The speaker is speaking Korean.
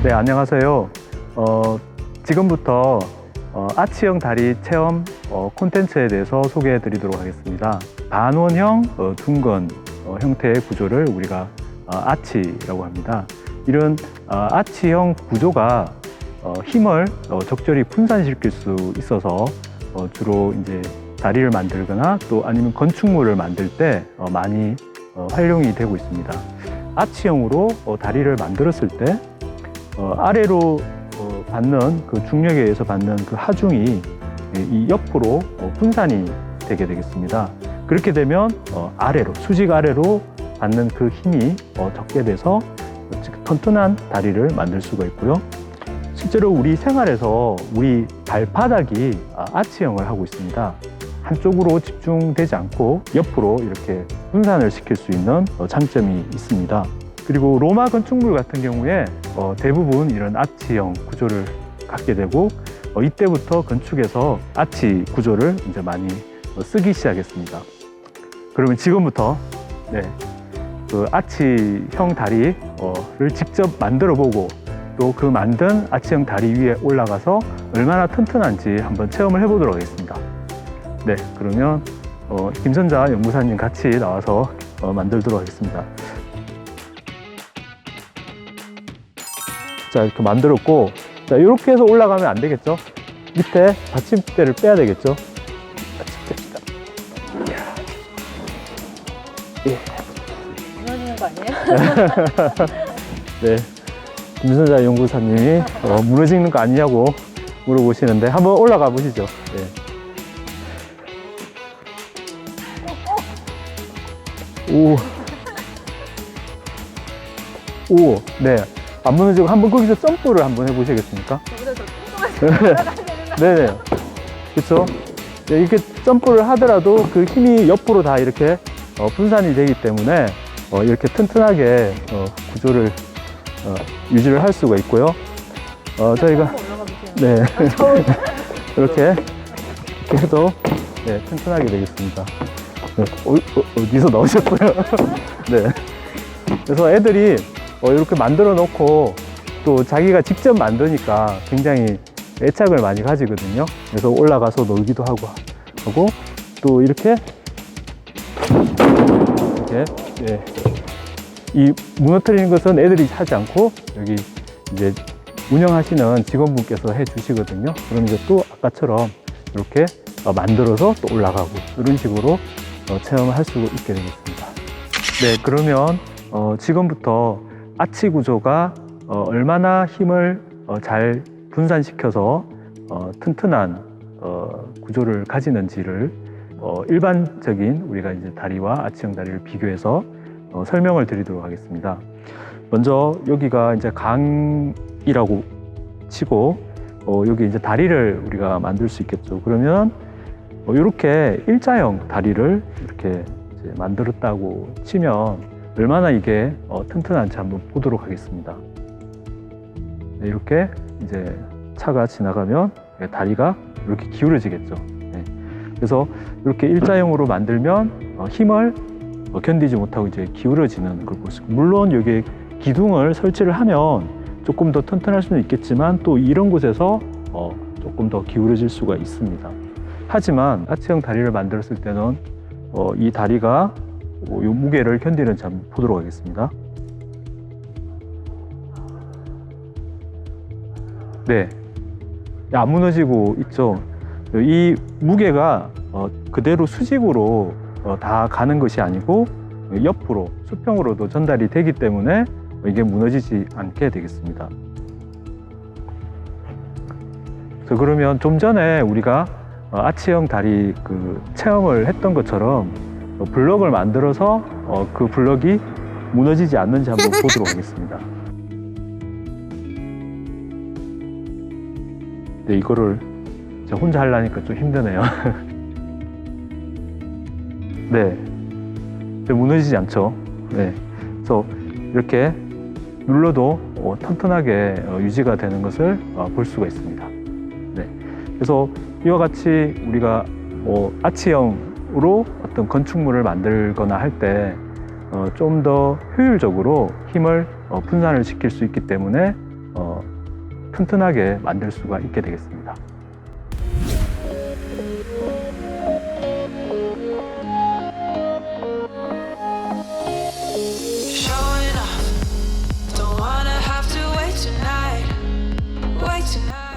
네, 안녕하세요. 어, 지금부터 어, 아치형 다리 체험 어, 콘텐츠에 대해서 소개해 드리도록 하겠습니다. 반원형 어, 둥근 어, 형태의 구조를 우리가 어, 아치라고 합니다. 이런 어, 아치형 구조가 어, 힘을 어, 적절히 분산시킬 수 있어서 어, 주로 이제 다리를 만들거나 또 아니면 건축물을 만들 때 어, 많이 어, 활용이 되고 있습니다. 아치형으로 어, 다리를 만들었을 때 어, 아래로 어, 받는 그 중력에 의해서 받는 그 하중이 예, 이 옆으로 어, 분산이 되게 되겠습니다. 그렇게 되면 어, 아래로 수직 아래로 받는 그 힘이 어, 적게 돼서 즉 튼튼한 다리를 만들 수가 있고요. 실제로 우리 생활에서 우리 발바닥이 아, 아치형을 하고 있습니다. 한쪽으로 집중되지 않고 옆으로 이렇게 분산을 시킬 수 있는 어, 장점이 있습니다. 그리고 로마 건축물 같은 경우에 어, 대부분 이런 아치형 구조를 갖게 되고 어, 이때부터 건축에서 아치 구조를 이제 많이 어, 쓰기 시작했습니다. 그러면 지금부터 네, 그 아치형 다리를 직접 만들어 보고 또 그 만든 아치형 다리 위에 올라가서 얼마나 튼튼한지 한번 체험을 해보도록 하겠습니다. 네, 그러면 어, 김선자 연구사님 같이 나와서 어, 만들도록 하겠습니다. 자, 이렇게 만들었고, 자, 이렇게 해서 올라가면 안 되겠죠? 밑에 받침대를 빼야 되겠죠? 받침대. 이야. 예. 무너지는 거 아니에요? 네. 김선자 연구사님이 어, 무너지는 거 아니냐고 물어보시는데 한번 올라가 보시죠. 네. 오. 오, 네. 안 무너지고 한번 거기서 점프를 한번 해보시겠습니까? 거 네네. 그쵸? 네, 이렇게 점프를 하더라도 그 힘이 옆으로 다 이렇게 어, 분산이 되기 때문에 어, 이렇게 튼튼하게 어, 구조를 어, 유지를 할 수가 있고요. 어, 저희가. 네저 이렇게 이렇게 해도 네, 튼튼하게 되겠습니다. 네, 어, 어, 어디서 나오셨어요? 네. 그래서 애들이 어, 이렇게 만들어 놓고 또 자기가 직접 만드니까 굉장히 애착을 많이 가지거든요. 그래서 올라가서 놀기도 하고 하고 또 이렇게 이렇게 예. 이 무너뜨리는 것은 애들이 하지 않고 여기 이제 운영하시는 직원분께서 해 주시거든요. 그럼 이제 또 아까처럼 이렇게 어, 만들어서 또 올라가고 이런 식으로 어, 체험을 할수 있게 되겠습니다. 네, 그러면 어, 지금부터 아치 구조가 어, 얼마나 힘을 어, 잘 분산시켜서 어, 튼튼한 어, 구조를 가지는지를 어, 일반적인 우리가 이제 다리와 아치형 다리를 비교해서 어, 설명을 드리도록 하겠습니다. 먼저 여기가 이제 강이라고 치고 어, 여기 이제 다리를 우리가 만들 수 있겠죠. 그러면 어, 이렇게 일자형 다리를 이렇게 만들었다고 치면 얼마나 이게 어, 튼튼한지 한번 보도록 하겠습니다. 네, 이렇게 이제 차가 지나가면 다리가 이렇게 기울어지겠죠. 네. 그래서 이렇게 일자형으로 만들면 어, 힘을 어, 견디지 못하고 이제 기울어지는 걸 볼 수 있고 물론 여기에 기둥을 설치를 하면 조금 더 튼튼할 수는 있겠지만 또 이런 곳에서 어, 조금 더 기울어질 수가 있습니다. 하지만 아치형 다리를 만들었을 때는 어, 이 다리가 어, 이 무게를 견디는지 한번 보도록 하겠습니다. 네, 안 무너지고 있죠. 이 무게가 어, 그대로 수직으로 어, 다 가는 것이 아니고 옆으로 수평으로도 전달이 되기 때문에 이게 무너지지 않게 되겠습니다. 자, 그러면 좀 전에 우리가 어, 아치형 다리 그 체험을 했던 것처럼 어, 블럭을 만들어서 어, 그 블럭이 무너지지 않는지 한번 보도록 하겠습니다. 네, 이거를 제가 혼자 하려니까 좀 힘드네요. 네. 네, 무너지지 않죠. 네. 그래서 이렇게 눌러도 어, 튼튼하게 어, 유지가 되는 것을 어, 볼 수가 있습니다. 네. 그래서 이와 같이 우리가 어, 아치형 으로 어떤 건축물을 만들거나 할때 어, 좀더 효율적으로 힘을 어, 분산을 시킬 수 있기 때문에 어, 튼튼하게 만들 수가 있게 되겠습니다.